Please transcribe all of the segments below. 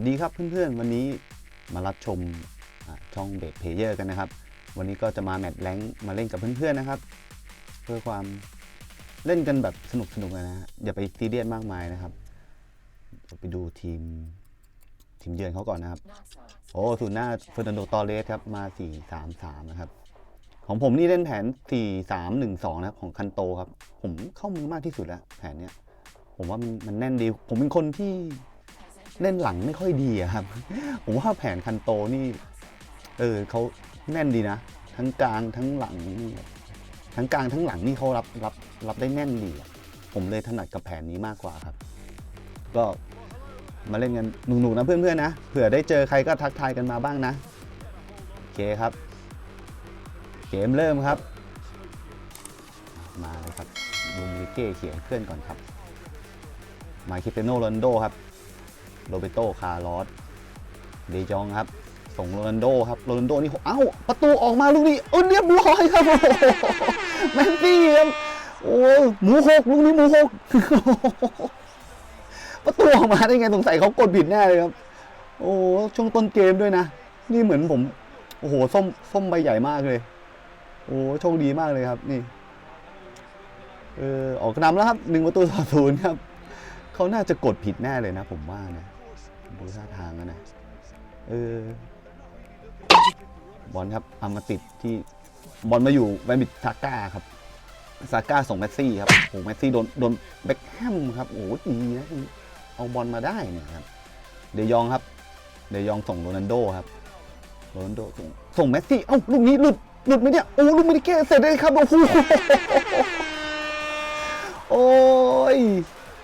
วัสดีครับเพื่อนๆ วันนี้มารับชมช่องเบสเพเยอร์กันนะครับ วันนี้ก็จะมาแมตช์แรงมาเล่นกับเพื่อนๆนะครับ เพื่อความเล่นกันแบบสนุกสนุกนะฮะอย่าไปซีเรียสมากมายนะครับ ไปดูทีมทีมเยือนเขาก่อนนะครับ โอ้สูนหน้าเฟอร์นันโดตอเรสครับมา 4 3 3 นะครับ ของผมนี่เล่นแผน 4 3 1 2 นะครับ ของคันโตครับ ผมเข้ามือมากที่สุดแล้ว แผนเนี้ยผมว่ามันแน่นดี ผมเป็นคนที่ เล่นหลังไม่ค่อยดีครับ ผมว่าแผนคันโตนี่ เออเขาแน่นดีนะ ทั้งกลางทั้งหลังนี่ทั้งกลางทั้งหลังนี่เขารับรับรับได้แน่นดี ผมเลยถนัดกับแผนนี้มากกว่าครับ ก็มาเล่นกันหนุกๆนะเพื่อนๆนะ เผื่อได้เจอใครก็ทักทายกันมาบ้างนะ โอเคครับ เกมเริ่มครับ มาเลยครับลุงลิเก้เขียนเคลื่อนก่อนครับ มาคิเตโนโรนโดครับ โรเบโตคาร์ลอสเดจองครับ ส่งโรนัลโดครับโรนัลโดนี่เอ้าประตูออกมาลูกนี้เออเรียบร้อยครับโอ้โหแมนซี่ครับโอ้ยหมูหกลูกนี้หมูหกประตูออกมาได้ไงสงสัยเขากดผิดแน่เลยครับ โอ้ช่วงต้นเกมด้วยนะ นี่เหมือนผม โอ้โหส้มส้มใบใหญ่มากเลย โอ้โชคดีมากเลยครับนี่เออออกนำแล้วครับหนึ่งประตูต่อศูนย์ครับเขาน่าจะกดผิดแน่เลยนะผมว่านะ ดูท่าทางแล้วนะ เออ บอลครับเอามาติดที่บอลมาอยู่แวนบิดซาก้าครับซาก้าส่งแมสซี่ครับโอ้แมสซี่โดนโดนเบ็คแฮมครับโอ้ดีนะเอาบอลมาได้เนี่ยครับ เดยองครับ เดยองส่งโรนัลโดครับ โรนัลโดส่งส่งแมสซี่ เอ้าลูกนี้หลุดหลุดไหมเนี่ย โอ้ลูกไม่ได้แก้เสร็จเลยครับโอ้โหโอ้ย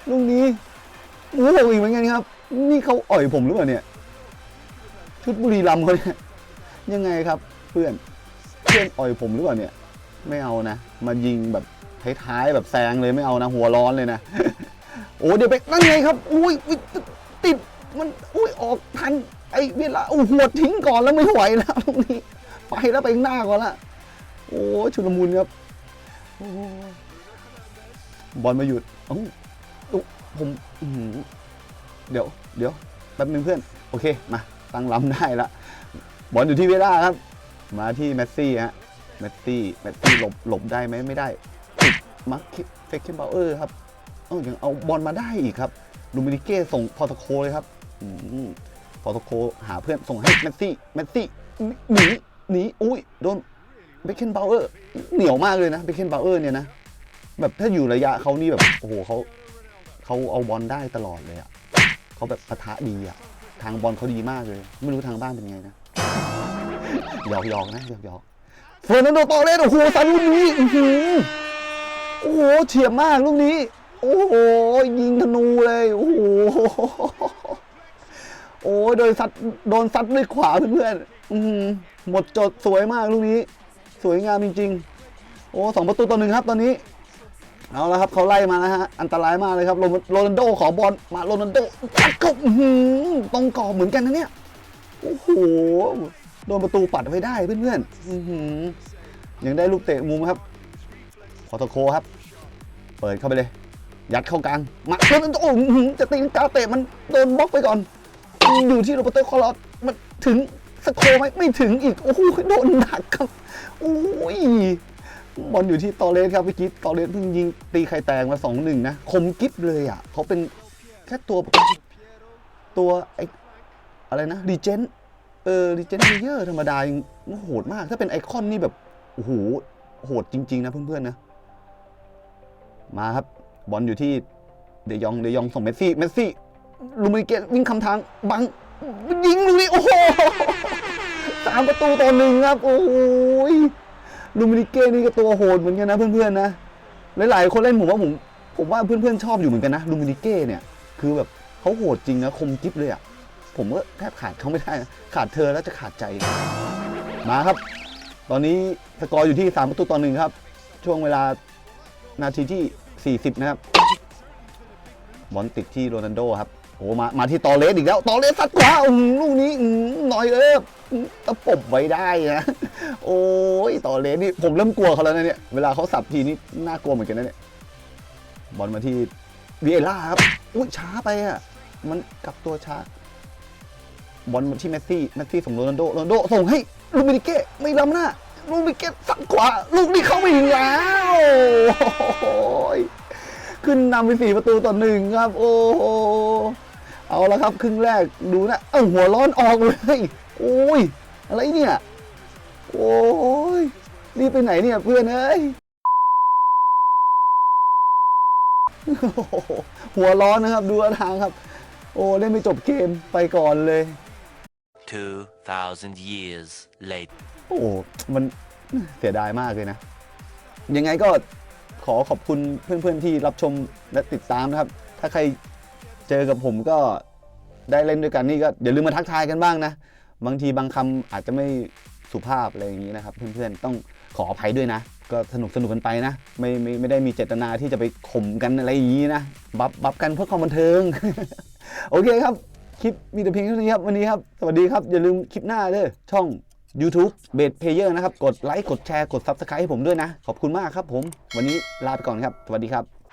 ลูกนี้ หมูหอีกเหมือนกันครับ นี่เขาอ่อยผมหรือเปล่าเนี่ย ชุดบุรีรัมย์เขาเนี่ยยังไงครับ เพื่อนเพื่อนอ่อยผมหรือเปล่าเนี่ย ไม่เอานะ มายิงแบบท้ายๆแบบแซงเลยไม่เอานะ หัวร้อนเลยนะ โอ้เดี๋ยวไปนั่นไงครับอุ้ยติดมันอุ้ยออกทันไอ้เวลาโอ้หัวทิ้งก่อนแล้วไม่ไหวแล้วตรงนี้ ไปแล้วไปข้างหน้าก่อนละโอ้ชุลมุนครับบอลมาหยุดเอ้าอุ๊ย ผมเดี๋ยว เดี๋ยวแป๊บนึงเพื่อน โอเค มา ตั้งล้ำได้ละบอลอยู่ที่เวลาครับ มาที่แมสซี่ฮะแมสซี่แมสซี่หลบหลบได้ไหมไม่ได้ติดมาร์คเฟคเคนบาเออร์ครับเอ้ายังเอาบอลมาได้อีกครับลูมินิเก้ส่งพอตโคเลยครับอพอตโคหาเพื่อนส่งให้แมสซี่แมสซี่หนีหนีอุ้ยโดนเบคเคนบาเออร์เหนียวมากเลยนะเบคเคนบาเออร์เนี่ยนะแบบถ้าอยู่ระยะเขานี่แบบโอ้โหเขา เขาเอาบอลได้ตลอดเลยอะเขาแบบปะทะดีอะ ทางบอลเขาดีมากเลย ไม่รู้ทางบ้านเป็นไงนะหยอกหยอกนะหยอกหยอกเฟอร์นันโดตอเรสโอ้โหซันลูกนี้อือหือโอ้โหเฉียบมากลูกนี้ โอ้โหยิงธนูเลยโอ้โหโอ้โดยซัดโดนซัดด้วยขวาเพื่อนๆอื้อหือหมดจดสวยมากลูกนี้ สวยงามจริง ๆ โอ้สองประตูต่อหนึ่งครับตอนนี้ เอาละครับเขาไล่มาแล้วฮะอันตรายมากเลยครับโรโรนัลโดขอบอลมาโรนัลโดปัดเข้าหือตรงกรอบเหมือนกันนะเนี่ยโอ้โหโดนประตูปัดไว้ได้เพื่อนๆอื้อหือยังได้ลูกเตะมุมครับพอตโคครับ เปิดเข้าไปเลย ยัดเข้ากลางมาโรนัลโดอื้อหือจะตีกาเตะมันโดนบล็อกไปก่อนอยู่ที่โรเบร์โตคอร์ลอสมันถึงสโคไหมไม่ถึงอีกโอ้โหโดนหนักครับโอ้ย บอลอยู่ที่ตอเลสครับพี่กิ๊ตตอเลสเพิ่งยิงตีไข่แตงมาสองหนึ่งนะ คมกิ๊บเลยอะ เขาเป็นแค่ตัวตัวไออะไรนะรีเจนเออรีเจนเยอร์ธรรมดายังโหดมาก ถ้าเป็นไอคอนนี่แบบโอ้โหโหดจริง ๆ นะเพื่อน ๆ นะ มาครับ บอลอยู่ที่เดยองเดยองส่งเมสซี่เมสซี่ลูมิเกตวิ่งคำทางบังยิงลูนี้โอ้โหสามประตูต่อหนึ่งครับ โอ้ย ลูมินิเก้นี่ก็ตัวโหดเหมือนกันนะเพื่อนๆนะ หลายๆคนเล่นผมว่าผมผมว่าเพื่อนๆชอบอยู่เหมือนกันนะลูมินิเก้เนี่ย คือแบบเขาโหดจริงนะคมกิ๊บเลยอะ่ะ ผมก็แทบขาดเขาไม่ได้นะขาดเธอแล้วจะขาดใจ มาครับ ตอนนี้สกอร์อยู่ที่ 3 ประตูต่อหนึ่งครับ ช่วงเวลานาทีที่ 40 นะครับบอลติดที่โรนัลโดครับ โอ้มามาที่ตอเลสอีกแล้ว ตอเลสสัดขวาอื้อหือลูกนี้อื้อหือหน่อยเออตะปบไว้ได้นะ โอ้ยตอเลสนี่ผมเริ่มกลัวเขาแล้วนะเนี่ย เวลาเขาสับทีนี่น่ากลัวเหมือนกันนะเนี่ย บอลมาที่วีเอล่าครับ อุ้ยช้าไปอะ มันกลับตัวช้า บอลมาที่เมสซี่ เมสซี่ส่งโรนัลโด โรนัลโดส่งให้ลูมินิเก้ไม่ล้ำหน้า ลูมินิเก้สักขวา ลูกนี้เข้าไม่ถึงแล้วโอ้ยขึ้นนำไปสี่ประตูต่อหนึ่งครับ โอ้โห เอาละครับครึ่งแรกดูนะเอ้าหัวร้อนออกเลยโอ้ยอะไรเนี่ยโอ้ยรีบไปไหนเนี่ยเพื่อนเอ้ยโอ้โหหัวร้อนนะครับดูท่าทางครับ โอ้เล่นไม่จบเกมไปก่อนเลย2,000 years later. โอ้มันเสียดายมากเลยนะ ยังไงก็ขอขอบคุณเพื่อนๆที่รับชมและติดตามนะครับ ถ้าใคร เจอกับผมก็ได้เล่นด้วยกันนี่ก็อย่าลืมมาทักทายกันบ้างนะ บางทีบางคำอาจจะไม่สุภาพอะไรอย่างนี้นะครับ เพื่อนๆต้องขออภัยด้วยนะ ก็สนุกสนุกกันไปนะ ไม่ไม่ไม่ได้มีเจตนาที่จะไปข่มกันอะไรอย่างนี้นะบับบับกันเพื่อความบันเทิง โอเคครับ คลิปมีแต่เพียงเท่านี้ครับวันนี้ครับ สวัสดีครับ อย่าลืมคลิปหน้าเด้อช่อง YouTube b a s Player นะครับ กดไลค์ กดแชร์ กด Subscribe ให้ผมด้วยนะ ขอบคุณมากครับผม วันนี้ลาไปก่อนครับ สวัสดีครับ